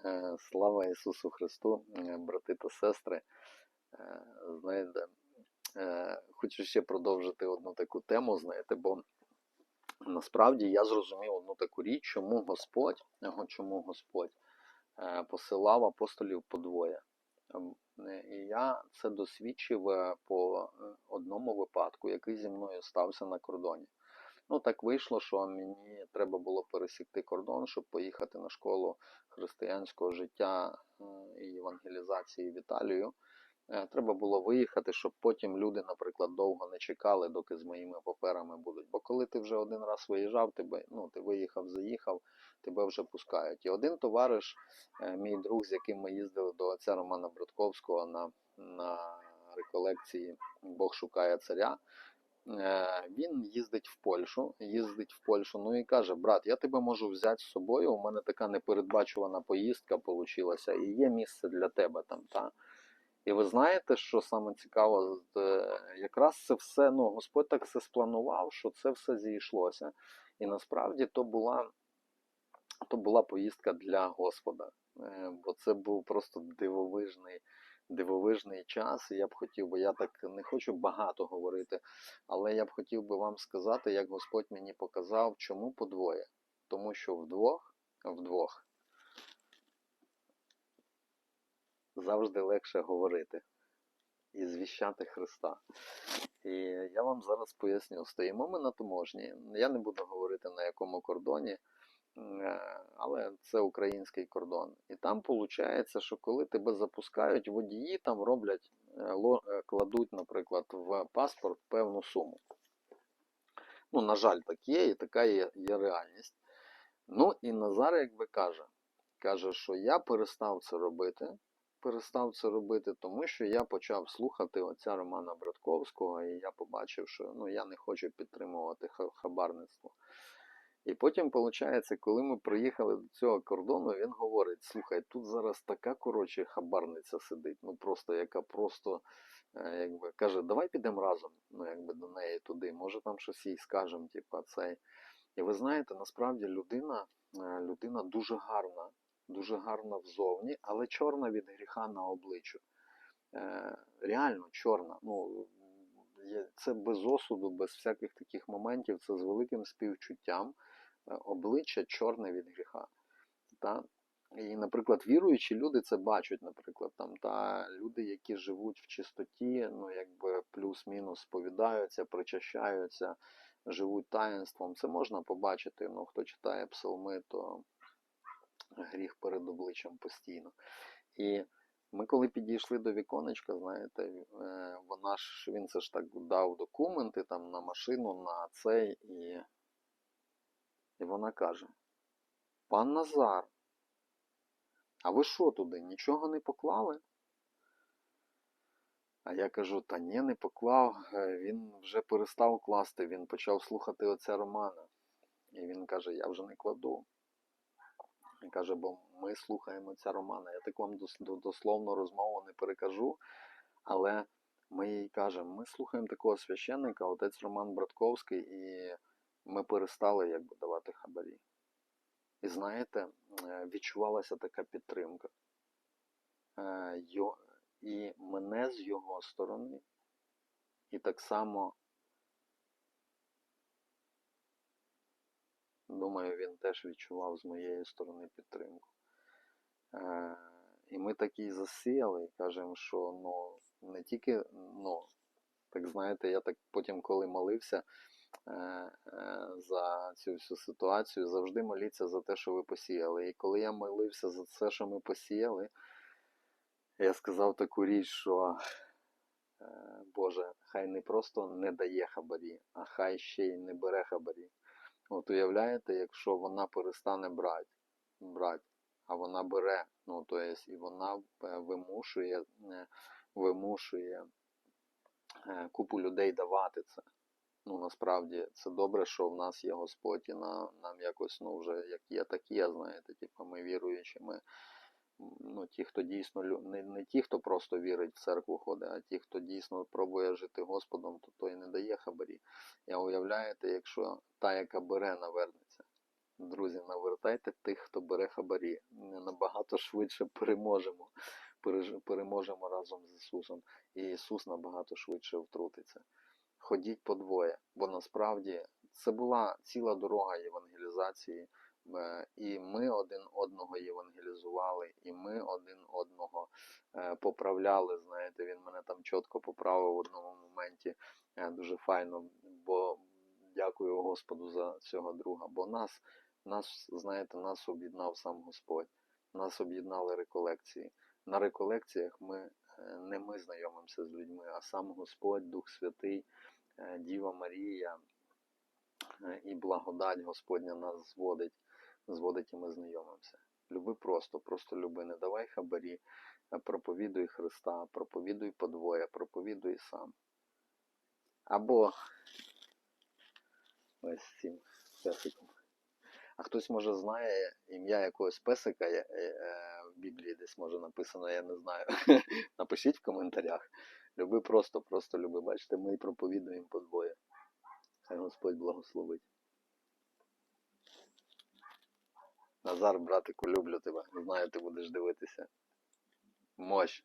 Слава Ісусу Христу, е, брати та сестри. Е, Знаєте, е, хочу ще продовжити одну таку тему, знаєте, бо насправді я зрозумів одну таку річ, чому Господь, чому Господь посилав апостолів подвоє. І я це досвідчив по одному випадку, який зі мною стався на кордоні. Ну, так вийшло, що мені треба було пересікти кордон, щоб поїхати на школу християнського життя е, і евангелізації в Італію. Е, Треба було виїхати, щоб потім люди, наприклад, довго не чекали, доки з моїми паперами будуть. Бо коли ти вже один раз виїжджав, тебе, ну, ти виїхав, заїхав, тебе вже пускають. І один товариш, е, мій друг, з яким ми їздили до отця Романа Братковського на, на реколекції Бог шукає царя. Е, Він їздить в Польщу, їздить в Польщу, ну і каже: брат, я тебе можу взяти з собою. У мене така непередбачувана поїздка получилася, і є місце для тебе там. Та? І ви знаєте, що саме цікаво, Е, якраз це все, ну, Господь так все спланував, що це все зійшлося. І насправді то була, то була поїздка для Господа. Е, Бо це був просто дивовижний, дивовижний час. І я б хотів, бо я так не хочу багато говорити, але я б хотів би вам сказати, як Господь мені показав, чому подвоє. Тому що вдвох, вдвох завжди легше говорити і звіщати Христа. І я вам зараз поясню, стоїмо ми на таможні. Я не буду говорити на якому кордоні, але це український кордон. І там виходить, що коли тебе запускають, водії там роблять, е, е, кладуть, наприклад, в паспорт певну суму. Ну, на жаль, так є, і така є, є реальність. Ну і Назар, якби каже, каже, що я перестав це робити. Перестав це робити, тому що я почав слухати отця Романа Братковського, і я побачив, що ну, я не хочу підтримувати хабарництво. І потім, виходить, коли ми приїхали до цього кордону, він говорить: слухай, тут зараз така коротше хабарниця сидить, ну просто яка просто е, якби каже, давай підемо разом, ну якби до неї туди, може там щось їй скажемо, типа цей. І ви знаєте, насправді людина, е, людина дуже гарна, дуже гарна взовні, але чорна від гріха на обличчю. Е, реально чорна. Ну, це без осуду, без всяких таких моментів, це з великим співчуттям. Е, обличчя чорне від гріха. Та? І, наприклад, віруючі люди це бачать, наприклад, там, та люди, які живуть в чистоті, ну, якби плюс-мінус сповідаються, причащаються, живуть таїнством. Це можна побачити. Ну, хто читає псалми, то гріх перед обличчям постійно. І ми коли підійшли до віконечка, знаєте, е, вона ж він це ж так дав документи там на машину, на цей, і, і вона каже: Пан Назар, а ви що туди? Нічого не поклали? А я кажу, та ні, не поклав. Е, Він вже перестав класти, він почав слухати оця Романа. І він каже, я вже не кладу. Він каже, бо ми слухаємо ця Романа. Я так вам дос- дословно розмову не перекажу, але ми їй кажемо, ми слухаємо такого священника, отець Роман Братковський, і ми перестали якби давати. І знаєте, е, відчувалася така підтримка. Е, І мене з його сторони, і так само, думаю, він теж відчував з моєї сторони підтримку. Е, І ми так і засіяли, і кажемо, що ну, не тільки, ну, так знаєте, я так потім, коли молився за цю всю ситуацію, завжди моліться за те, що ви посіяли. І коли я молився за це, що ми посіяли, я сказав таку річ, що е, Боже, хай не просто не дає хабарі, а хай ще й не бере хабарі. От уявляєте, якщо вона перестане брати, брати а вона бере, ну то є, і вона е, вимушує, е, вимушує е, купу людей давати це. Ну насправді це добре, що в нас є Господь, і на, нам якось ну вже як є, так є, знаєте, типу ми віруючі, ми ну, ті, хто дійсно не, не ті, хто просто вірить в церкву ходить, а ті, хто дійсно пробує жити Господом, то той не дає хабарі. Я уявляєте, якщо та, яка бере, навернеться. Друзі, навертайте тих, хто бере хабарі. Не набагато швидше переможемо. Переможемо разом з Ісусом. І Ісус набагато швидше втрутиться. Ходіть по двоє, бо насправді це була ціла дорога євангелізації. Е, І ми один одного євангелізували, і ми один одного е, поправляли. Знаєте, він мене там чітко поправив в одному моменті. Е, Дуже файно, бо дякую Господу за цього друга. Бо нас, нас, знаєте, нас об'єднав сам Господь. Нас об'єднали реколекції. На реколекціях ми не ми знайомимося з людьми, а сам Господь, Дух Святий, Діва Марія е, і благодать Господня нас зводить, зводить і ми знайомимося. Люби просто, просто люби, не давай хабарі, е, проповідуй Христа, проповідуй подвоє, проповідуй сам. Або ось цим песиком. А хтось може знає ім'я якогось песика е, е, в Біблії десь може написано, я не знаю. Напишіть в коментарях. Люби просто, просто люби. Бачите, ми проповідуємо подвоє. Хай Господь благословить. Назар, братику, люблю тебе. Знаю, ти будеш дивитися. Мощ.